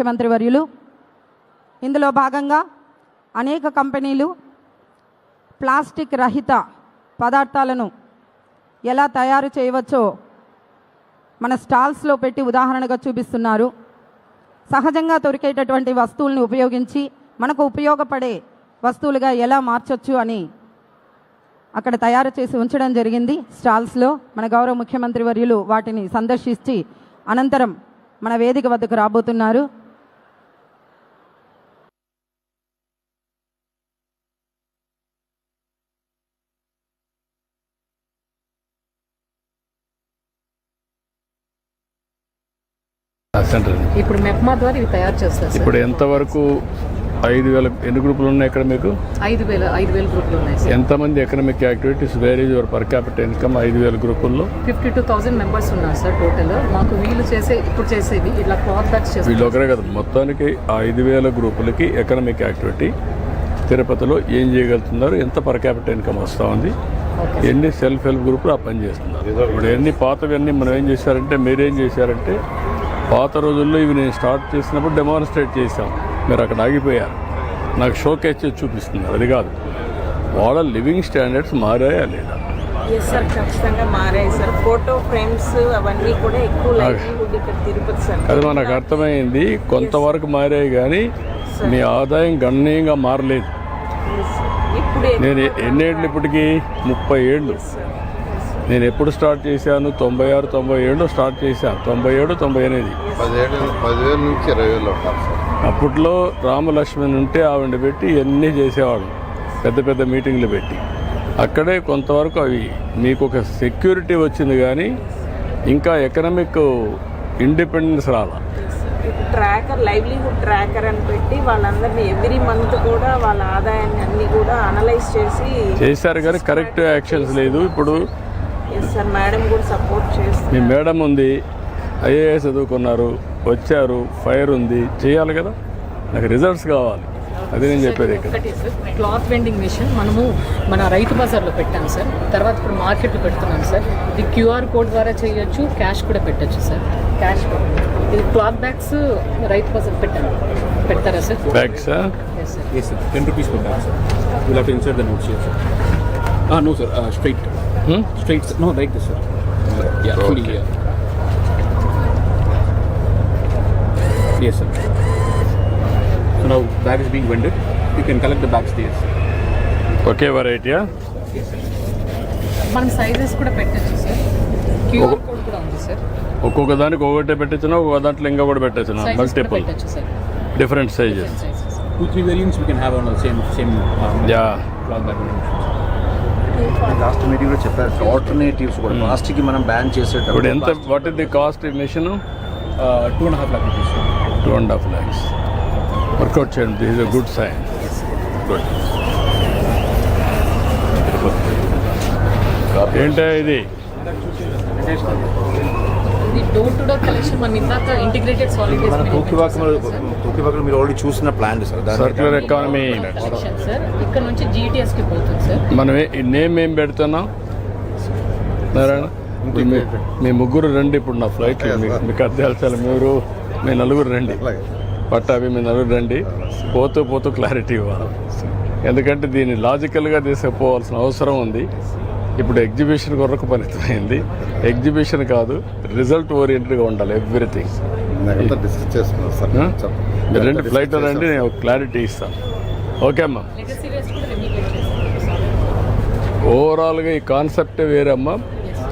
ముఖ్యమంత్రి వర్యులు ఇందులో భాగంగా అనేక కంపెనీలు ప్లాస్టిక్ రహిత పదార్థాలను ఎలా తయారు చేయవచ్చో మన స్టాల్స్లో పెట్టి ఉదాహరణగా చూపిస్తున్నారు సహజంగా దొరికేటటువంటి వస్తువులను ఉపయోగించి మనకు ఉపయోగపడే వస్తువులుగా ఎలా మార్చొచ్చు అని అక్కడ తయారు చేసి ఉంచడం జరిగింది స్టాల్స్లో మన గౌరవ ముఖ్యమంత్రి వర్యులు వాటిని సందర్శించి అనంతరం మన వేదిక వద్దకు రాబోతున్నారు సెంటర్ ఇప్పుడు మెప్మా ద్వారా ఇవి తయారు చేస్తారు ఇప్పుడు ఎంతవరకు ఐదు వేల ఎన్ని గ్రూపులు ఉన్నాయి ఇక్కడ మీకు ఐదు వేల ఐదు వేల గ్రూపులు ఉన్నాయి ఎంతమంది economic activities where is your per capita income ఐదు వేల గ్రూపుల్లో ఫిఫ్టీ టూ థౌసండ్ మెంబర్స్ ఉన్నారు సార్ టోటల్ మాకు వీలు చేసే ఇప్పుడు చేసేది ఇట్లా క్లాత్ బ్యాక్స్ చేసి వీళ్ళు ఒకరే కదా మొత్తానికి ఐదు వేల గ్రూపులకి ఎకనామిక్ యాక్టివిటీ తిరుపతిలో ఏం చేయగలుగుతున్నారు ఎంత పర్ క్యాపిటల్ ఇన్కమ్ వస్తూ ఉంది ఎన్ని సెల్ఫ్ హెల్ప్ గ్రూపులు ఆ పని చేస్తున్నారు ఇప్పుడు ఎన్ని పాతవి అన్నీ మనం ఏం చేశారంటే మీరేం చేశారంటే పాత రోజుల్లో ఇవి నేను స్టార్ట్ చేసినప్పుడు డెమాన్స్ట్రేట్ చేశాం మీరు అక్కడ ఆగిపోయారు నాకు షో క్యాచ్ చూపిస్తున్నారు అది కాదు వాళ్ళ లివింగ్ స్టాండర్డ్స్ మారాయా లేదా అది మనకు అర్థమైంది కొంతవరకు మారాయి కానీ మీ ఆదాయం గణనీయంగా మారలేదు నేను ఎన్నేళ్ళు ఇప్పటికీ ముప్పై ఏళ్ళు నేను ఎప్పుడు స్టార్ట్ చేశాను తొంభై ఆరు తొంభై ఏడు స్టార్ట్ చేశాను తొంభై ఏడు తొంభై ఎనిమిది పదివేల నుంచి ఇరవై వేలు అప్పట్లో రామలక్ష్మణ్ ఉంటే ఆవిడ పెట్టి ఇవన్నీ చేసేవాళ్ళు పెద్ద పెద్ద మీటింగ్లు పెట్టి అక్కడే కొంతవరకు అవి మీకు ఒక సెక్యూరిటీ వచ్చింది కానీ ఇంకా ఎకనామిక్ ఇండిపెండెన్స్ రాలా ట్రాకర్ లైవ్లీహుడ్ ట్రాకర్ అని పెట్టి వాళ్ళందరినీ ఎవ్రీ మంత్ కూడా వాళ్ళ ఆదాయాన్ని అన్ని కూడా అనలైజ్ చేసి చేశారు కానీ కరెక్ట్ యాక్షన్స్ లేదు ఇప్పుడు సార్ మేడం కూడా సపోర్ట్ మీ మేడం ఉంది ఐఏఎస్ చదువుకున్నారు వచ్చారు ఫైర్ ఉంది చేయాలి కదా నాకు రిజల్ట్స్ కావాలి అది నేను చెప్పేది క్లాత్ వెండింగ్ మిషన్ మనము మన రైతు బజార్లో పెట్టాం సార్ తర్వాత ఇప్పుడు మార్కెట్లో పెడుతున్నాం సార్ ఇది క్యూఆర్ కోడ్ ద్వారా చేయొచ్చు క్యాష్ కూడా పెట్టచ్చు సార్ క్యాష్ ఇది క్లాత్ బ్యాగ్స్ రైతు బజార్ పెట్టాను పెడతారా sir bags sir ten rupees పెట్టాను సార్ ఇలా have not insert sir no sir straight sir. Ah, no, sir. Uh, straight. Straight, sir. No, like this, sir. Uh, yeah, fully here. Yes, sir. So now bag is being vended. You can collect the bags there, sir. ఒకే వెరైటీయా మనం sizes కూడా పెట్టచ్చు sir QR code కూడా ఉంది sir ఒక్కొక్క దానికి ఒకటే పెట్టచ్చునా ఒక్కొక్క దాంట్లో ఇంకా కూడా పెట్టచ్చునా సైజెస్ కూడా మల్టిపుల్ పెట్టచ్చు sir different sizes sizes Two, three variants we can have on the same same uh, yeah cloth bag. Last meeting కూడా చెప్పారు ఆల్టర్నేటివ్స్ కూడా ప్లాస్టిక్ మనం బ్యాన్ చేసేటప్పుడు ఎంత what is the cost machine two and half lakh two and half lakhs work out చేయండి this is a good sign good ఏంటో ఇది మీరు ఆల్రెడీ చూసిన plan sir circular economy sir ఇక్కడ నేమ్ ఏం పెడుతున్నాం మీ ముగ్గురు రండి ఇప్పుడు నా ఫ్లైట్ మీకు అర్థాలు మీరు మీ నలుగురు రండి పట్టాభి మీ నలుగురు రండి పోతూ పోతూ క్లారిటీ ఇవ్వాలి ఎందుకంటే దీన్ని లాజికల్గా తీసుకుపోవాల్సిన అవసరం ఉంది ఇప్పుడు ఎగ్జిబిషన్ కొరకు పరిమితమైంది ఎగ్జిబిషన్ కాదు రిజల్ట్ ఓరియంటెడ్గా ఉండాలి ఎవ్రీథింగ్ రెండు ఫ్లైట్ రండి నేను క్లారిటీ ఇస్తాను ఓకే అమ్మా ఓవరాల్గా ఈ కాన్సెప్టే వేరమ్మా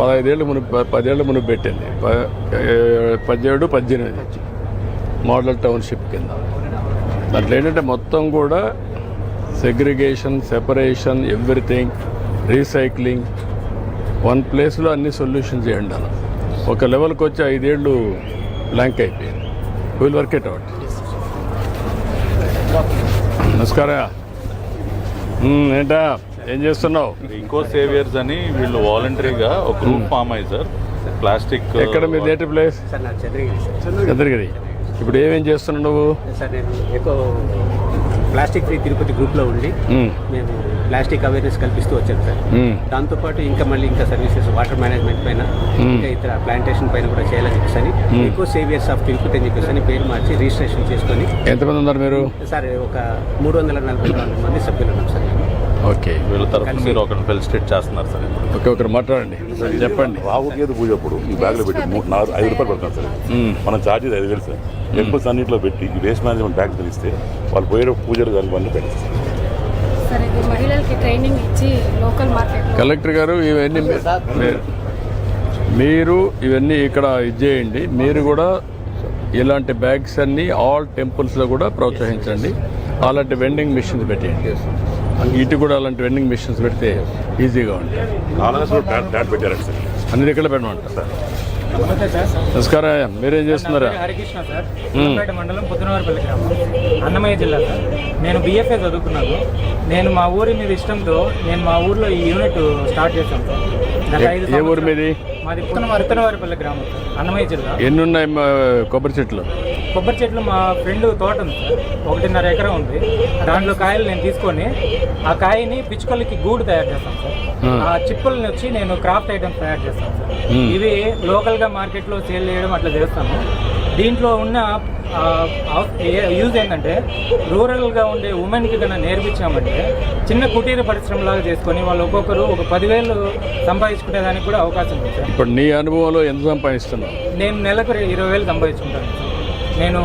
పదహైదేళ్ళు మునుపు పదేళ్ళు మునుపు పెట్టింది పదిహేడు పద్దెనిమిది నుంచి మోడల్ టౌన్షిప్ కింద దాంట్లో ఏంటంటే మొత్తం కూడా segregation separation everything recycling one ప్లేస్లో అన్ని సొల్యూషన్స్ చేయండి అలా ఒక లెవెల్కి వచ్చి ఐదేళ్ళు బ్లాంక్ అయిపోయింది విల్ వర్క్ ఇట్ అవుట్ నమస్కార ఏంటా ఏం చేస్తున్నావు ఇంకో సేవియర్స్ అని వీళ్ళు వాలంటరీగా ఒక గ్రూప్ ఫామ్ అయ్యి సార్ ప్లాస్టిక్ uh, ఎక్కడ మీ నేటివ్ ప్లేస్ చంద్రగిరి ఇప్పుడు ఏమేం చేస్తున్నావు సార్ నేను ఎక్కువ ప్లాస్టిక్ ఫ్రీ తిరుపతి గ్రూప్లో ఉండి మేము ప్లాస్టిక్ అవేర్నెస్ కల్పిస్తూ వచ్చారు సార్ దాంతోపాటు ఇంకా మళ్ళీ ఇంకా సర్వీసెస్ వాటర్ మేనేజ్మెంట్ పైన ఇంకా ఇతర ప్లాంటేషన్ పైన కూడా చేయాలని చెప్పేసి అని ఎక్కువ సేవియర్స్ ఆఫ్ తిరుపతి అని చెప్పేసి అని పేరు మార్చి రిజిస్ట్రేషన్ చేసుకొని ఎంతమంది ఉన్నారు మీరు సార్ ఒక మూడు వందల నలభై నాలుగు మంది సభ్యులు ఉన్నాం సార్ ఓకే వీళ్ళ తరఫున మీరు ఒకరిని ఫెలిసిటేట్ చేస్తున్నారు సార్ ఓకే ఒకరు మాట్లాడండి చెప్పండి రావు గేదు పూజ అప్పుడు ఈ బ్యాగ్లో పెట్టి నాలుగు ఐదు రూపాయలు పెడతాం సార్ మనం ఛార్జెస్ ఐదు వేలు సార్ ఎక్కువ సన్నిట్లో పెట్టి ఈ వేస్ట్ మేనేజ్మెంట్ బ్యాగ్ తెలిస్తే వాళ్ళు పోయే పూజలు దాని బండి పెట్టారు చేస్తారండి మహిళలకి ట్రైనింగ్ ఇచ్చి లోకల్ మార్కెట్ కలెక్టర్ గారు ఇవన్నీ మీరు ఇవన్నీ ఇక్కడ ఇది చేయండి మీరు కూడా ఇలాంటి బ్యాగ్స్ అన్నీ ఆల్ టెంపుల్స్లో కూడా ప్రోత్సహించండి అలాంటి వెండింగ్ మిషన్స్ పెట్టేయండి ఇటు కూడా అలాంటి వెండింగ్ మిషన్స్ పెడితే ఈజీగా ఉంటాయి అన్ని దగ్గర పెట్టమంటారు సార్ నమస్కారం అయ్యా మీరేం చేస్తున్నారా హరికృష్ణ సార్ పూలపేట మండలం పుత్తనవారిపల్లి గ్రామం అన్నమయ్య జిల్లా సార్ నేను బీఎఫ్ఏ చదువుకున్నాను నేను మా ఊరి మీద ఇష్టంతో నేను మా ఊర్లో ఈ యూనిట్ స్టార్ట్ చేశాను సార్ ఏ ఊరు మీది గ్రామం అన్నమయ్య జిల్లా ఎన్ని ఉన్నాయి కొబ్బరి చెట్లు కొబ్బరి చెట్లు మా ఫ్రెండ్ తోట ఉంది ఒకటిన్నర ఎకరం ఉంది దాంట్లో కాయలు నేను తీసుకొని ఆ కాయని పిచ్చుకలకి గూడు తయారు చేస్తాను సార్ ఆ చిప్పుల్ని వచ్చి నేను క్రాఫ్ట్ ఐటమ్స్ తయారు చేస్తాను సార్ ఇవి లోకల్గా మార్కెట్లో సేల్ చేయడం అట్లా చేస్తాను దీంట్లో ఉన్న యూజ్ ఏంటంటే రూరల్గా ఉండే ఉమెన్కి కన్నా నేర్పించామంటే చిన్న కుటీర పరిశ్రమలాగా చేసుకొని వాళ్ళు ఒక్కొక్కరు ఒక పదివేలు సంపాదించుకునే దానికి కూడా అవకాశం ఉంది ఇప్పుడు నీ అనుభవంలో ఎంత సంపాదిస్తున్నావు నేను నెలకు ఇరవై వేలు సంపాదించుకుంటాను నేను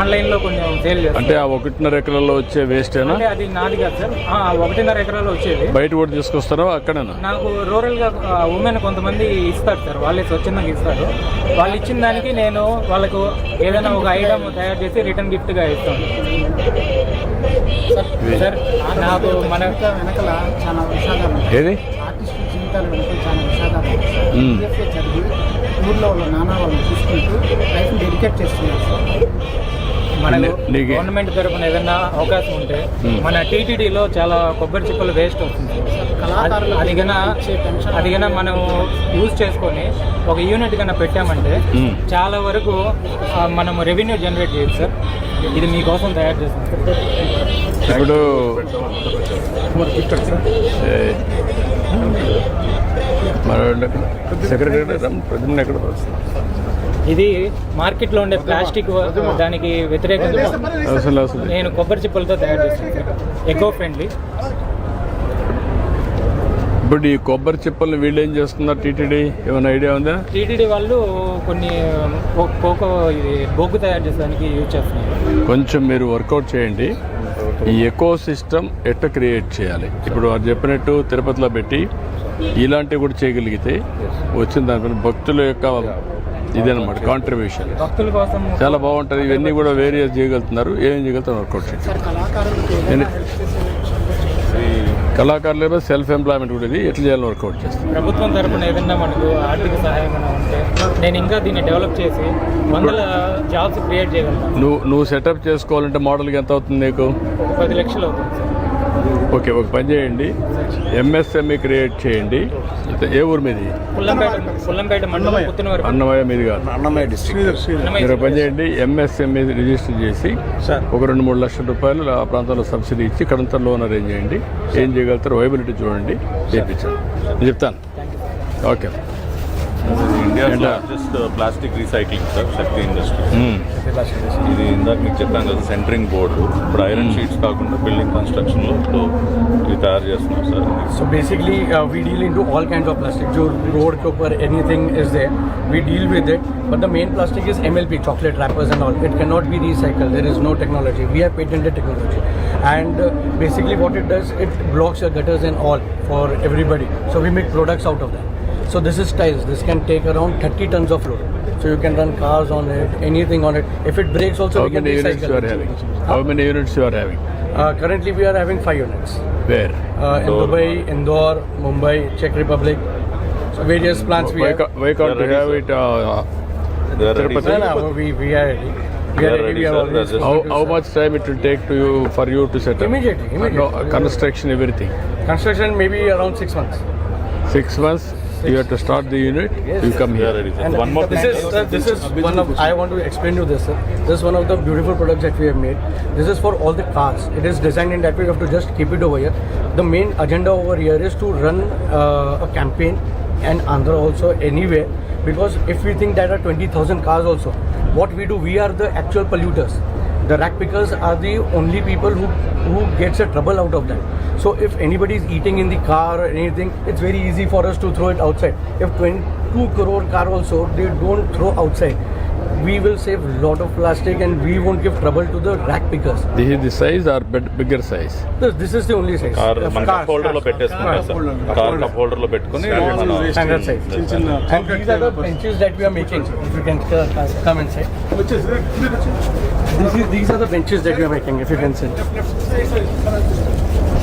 ఆన్లైన్లో కొంచెం సేల్ చేస్తాను అంటే ఆ ఒకటిన్నర ఎకరాల్లో వచ్చే వేస్ట్ అది నాది కాదు సార్ ఒకటిన్నర ఎకరాల్లో వచ్చేది బయట కూడా తీసుకొస్తారా అక్కడేనా నాకు రూరల్గా ఉమెన్ కొంతమంది ఇస్తారు సార్ వాళ్ళే స్వచ్ఛందంగా ఇస్తారు వాళ్ళు ఇచ్చిన దానికి నేను వాళ్ళకు ఏదైనా ఒక ఐటమ్ తయారు చేసి రిటర్న్ గిఫ్ట్గా ఇస్తాను సార్ నాకు మన వెనకాల చాలా విషాదాలు ఏది జీవితాలు వెనుకొచ్చాను విషాదాలు చదివి ఊర్లో వాళ్ళ నానా వాళ్ళని చూసుకుంటూ లైఫ్ని డెడికేట్ చేస్తున్నారు సార్ మనకు గవర్నమెంట్ తరఫున ఏదైనా అవకాశం ఉంటే మన టీటీడీలో చాలా కొబ్బరి చిప్పలు వేస్ట్ అవుతుంది అది కన్నా మనం యూజ్ చేసుకొని ఒక యూనిట్ కన్నా పెట్టామంటే చాలా వరకు మనం రెవెన్యూ జనరేట్ చేయొచ్చు సార్ ఇది మీకోసం తయారు చేస్తాం ఇప్పుడు ఇది మార్కెట్ లో ఇది మార్కెట్లో ఉండే ప్లాస్టిక్ దానికి వ్యతిరేకంగా నేను కొబ్బరి చిప్పలతో తయారు చేస్తాను ఎకో ఫ్రెండ్లీ ఇప్పుడు ఈ కొబ్బరి చిప్పలు వీళ్ళు ఏం చేస్తున్నారు టీటీడీ ఏమైనా ఐడియా ఉందా టీటీడీ వాళ్ళు కొన్ని కోకో బొగ్గు తయారు చేసడానికి యూజ్ చేస్తున్నారు కొంచెం మీరు వర్కౌట్ చేయండి ఈ ఎకో సిస్టమ్ ఎట్ట క్రియేట్ చేయాలి ఇప్పుడు వారు చెప్పినట్టు తిరుపతిలో పెట్టి ఇలాంటివి కూడా చేయగలిగితే వచ్చిన దానిపైన భక్తుల యొక్క ఇదేనమాట కాంట్రిబ్యూషన్ భక్తుల కోసం చాలా బాగుంటుంది ఇవన్నీ కూడా వేరియస్ చేయగలుగుతున్నారు ఏం చేయగలుగుతారు వర్కౌట్ చేయండి కళాకారులపై సెల్ఫ్ ఎంప్లాయ్మెంట్ కూడా ఇది ఎట్లా చేయాలని వర్కౌట్ చేస్తాం ప్రభుత్వం తరపున ఏదైనా మనకు ఆర్థిక సహాయం ఉంటే నేను ఇంకా దీన్ని డెవలప్ చేసి వందల జాబ్స్ క్రియేట్ చేయగలను నువ్వు నువ్వు సెటప్ చేసుకోవాలంటే మోడల్కి ఎంత అవుతుంది నీకు పది లక్షలు అవుతుంది ఓకే ఒక పని చేయండి ఎంఎస్ఎంఈ క్రియేట్ e చేయండి ఏ ఊరు మీది అన్నమయ్య మీది కాదు అన్నమయ్య డిస్ట్రిక్ట్ మీరు పని చేయండి ఎంఎస్ఎంఈ రిజిస్టర్ e చేసి ఒక రెండు మూడు లక్షల రూపాయలు ఆ ప్రాంతంలో సబ్సిడీ ఇచ్చి కడంత లోన్ అరేంజ్ చేయండి ఏం చేయగలుగుతారు వైబిలిటీ చూడండి చేయించండి చెప్తాను ఓకే ఇండియాలో just plastic recycling sir Shakti industry ఇది ఇందాక మీకు చెప్పాను కదా సెంటరింగ్ బోర్డు ఇప్పుడు ఐరన్ షీట్స్ కాకుండా బిల్డింగ్ కన్స్ట్రక్షన్ లో ఇప్పుడు ఇది తయారు చేస్తున్నాం sir so basically we deal in to all kinds of plastic Joe road copper anything is they we deal with it but the main plastic is MLP chocolate wrappers and all it can not be recycle there is no technology we have patented technology and basically what it does it blocks your gutters and all for everybody so we make products out of that so this is tiles. This can take around 30 tons of load. So you can run cars on it, anything on it. If it breaks also, How we can many units you are having? How many units you are having? Uh, currently, we are having five units. Where? Uh, in Dubai, Indore, Mumbai, Czech Republic. So various plants we have. why can't have it? Uh, They we, are We are how, much time it will take to you for you to set up? Immediately, uh, immediately. No, construction everything. Construction maybe around six months. Six months you have to start the unit, yes. you come here. And one more this is, uh, this is one of, I want to explain to this, sir. This is one of the beautiful products that we have made. This is for all the cars. It is designed in that way, you have to just keep it over here. The main agenda over here is to run uh, a campaign and Andhra also anywhere because if we think that are 20,000 cars also, what we do, we are the actual polluters. The rack pickers are the only people who, who gets a trouble out of that So if anybody is eating in the car or anything, it's very easy for us to throw it outside. If 22 crore car also they don't throw outside, we will save lot of plastic and we won't give trouble to the rack pickers. This is the size or bit- bigger size? This, this is the only size. Car Uh, మన cars, cup holder లో cars, పెట్టేసుకుంటాం cars, sir holder. Car cup holder లో పెట్టుకుని మన Standard size. And these are the benches that we are making. If you can uh, come inside. These, is, these are the benches that we are making. If you can see.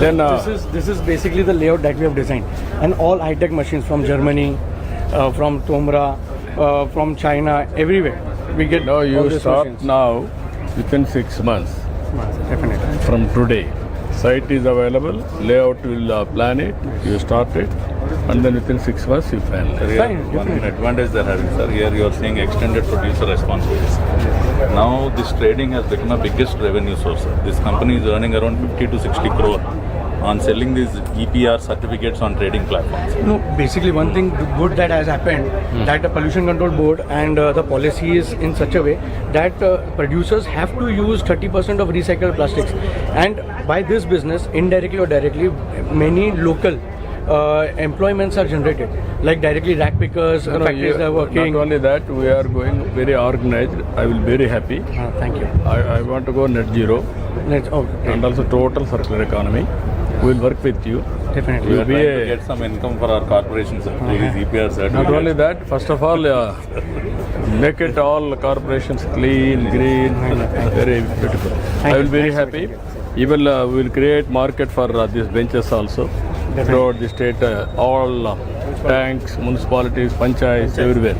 Then, uh, this is this is basically the layout that we have designed, and all high-tech machines from Germany, uh, from Tomra, uh, from China, everywhere we get. No, you stop machines. now within six months from today. Site is available, layout will uh, plan it, you start it, and then within six months you finalize. Here, one day advantage they're having, sir. Here you are seeing extended producer responsibilities. Now this trading has become a biggest revenue source. This company is earning around 50 to 60 crore on selling these EPR certificates on trading platforms? No, basically one thing good that has happened mm. that the pollution control board and uh, the policy is in such a way that uh, producers have to use 30% of recycled plastics and by this business indirectly or directly many local uh, employments are generated, like directly rack pickers, no, factories are working. Not only that, we are going very organized. I will be very happy. Ah, thank you. I, I want to go net zero. Net, okay. Oh, and also total circular economy. We'll work with you. Definitely. We'll be to get some income for our corporations. Uh-huh. EPR certificates. Not only that, first of all, make it all corporations clean, green, very beautiful. I will be very happy. Even uh, we will create market for uh, these benches also. Definitely. Throughout the state, uh, all tanks, municipalities, panchayats, everywhere.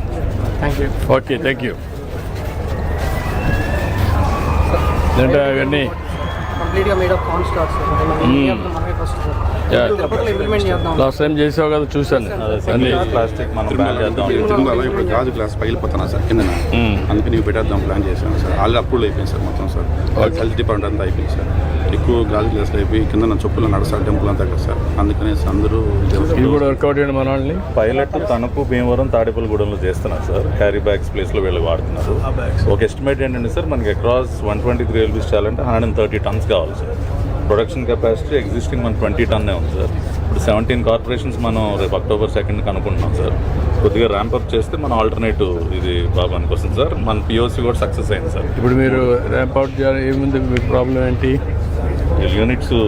Thank you. Okay, thank you. Then, complete made of corn stalks. Hmm. Last time చేసావు కదా చూశాను అన్ని plastic మనం ban చేద్దాం ఇప్పుడు గాజు glass పగిలిపోతున్నా sir కింద hmm. అందుకే నీకు పెట్టేద్దాం ప్లాన్ చేశాను సార్ ఆల్రెడీ అప్రూవల్ అయిపోయింది సార్ మొత్తం సార్ హెల్త్ డిపార్ట్మెంట్ అంతా అయిపోయింది సార్ ఎక్కువ గాజు గ్లాసులు అయిపోయి కింద నా చెప్పులు టెంపుల్ అంతా కదా సార్ అందుకనే అందరూ ఇది కూడా వర్కౌట్ చేయండి మనల్ని పైలట్ తణుకు భీమవరం తాడేపల్లిగూడెంలో చేస్తున్నారు సార్ క్యారీ బ్యాగ్స్ ప్లేస్లో వీళ్ళు వాడుతున్నారు ఒక ఎస్టిమేట్ ఏంటంటే సార్ మనకి across one twenty three LBs చేయాలంటే హండ్రెడ్ అండ్ థర్టీ టన్స్ కావాలి సార్ ప్రొడక్షన్ కెపాసిటీ ఎగ్జిస్టింగ్ మన ట్వంటీ టన్నే ఉంది సార్ ఇప్పుడు సెవెంటీన్ కార్పొరేషన్స్ మనం రేపు అక్టోబర్ సెకండ్కి అనుకుంటున్నాం సార్ కొద్దిగా ర్యాంప్ అప్ చేస్తే మన ఆల్టర్నేటివ్ ఇది బాబానికి వస్తుంది సార్ మన పిఓసీ కూడా సక్సెస్ అయింది సార్ ఇప్పుడు మీరు ర్యాంప్ అవుట్ చేయాలి ఏముంది మీ ప్రాబ్లం ఏంటి యూనిట్స్ uh,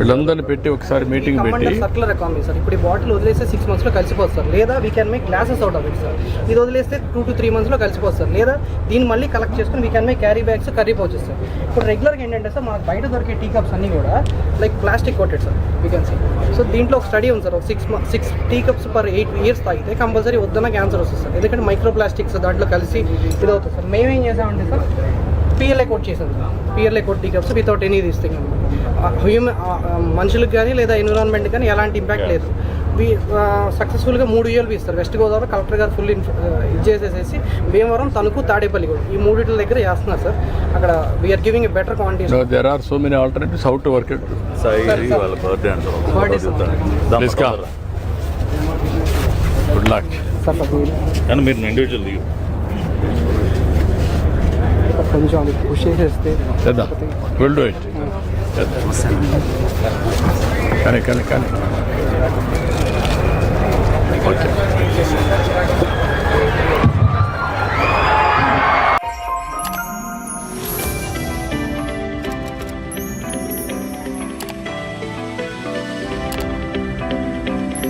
వీళ్ళందరినీ పెట్టి ఒకసారి మీటింగ్ పెట్టి సర్కులర్ ఎకానమీ సార్ ఇప్పుడు బాటిల్ వదిలేస్తే సిక్స్ మంత్స్లో కలిసిపోతుంది సార్ లేదా we can make glasses out of it sir ఇది వదిలేస్తే టూ టు త్రీ మంత్స్లో కలిసిపోతుంది సార్ లేదా దీన్ని మళ్ళీ కలెక్ట్ చేసుకుని we can make carry bags curry pouches sir ఇప్పుడు రెగ్యులర్గా ఏంటంటే సార్ మనకు బయట దొరికే టీ కప్స్ అన్నీ కూడా like plastic coated sir we can see so దీంట్లో ఒక స్టడీ ఉంది సార్ ఒక six six tea cups per eight years తాగితే కంపల్సరీ వద్దన క్యాన్సర్ వస్తుంది సార్ ఎందుకంటే మైక్రో ప్లాస్టిక్స్ దాంట్లో కలిసి ఇది అవుతుంది సార్ మేమేం చేసామంటే సార్ పిఎల్ఏ కోట్ చేసింది PLA coat decomps without any this thing human మనుషులకు కానీ లేదా ఎన్విరాన్మెంట్ కానీ ఎలాంటి ఇంపాక్ట్ లేదు సక్సెస్ఫుల్గా మూడు ఇయర్లు e ఇస్తారు వెస్ట్ గోదావరి కలెక్టర్ గారు ఫుల్ ఇది చేసేసేసి భీమవరం తణుకు తాడేపల్లి కూడా ఈ మూడిట్ల దగ్గర చేస్తున్నారు సార్ అక్కడ we are giving a better quantity there are so many alternatives how work good కొంచెం అది పుష్ చేసేస్తే విల్ డూ ఇట్ కానీ కానీ కానీ ఓకే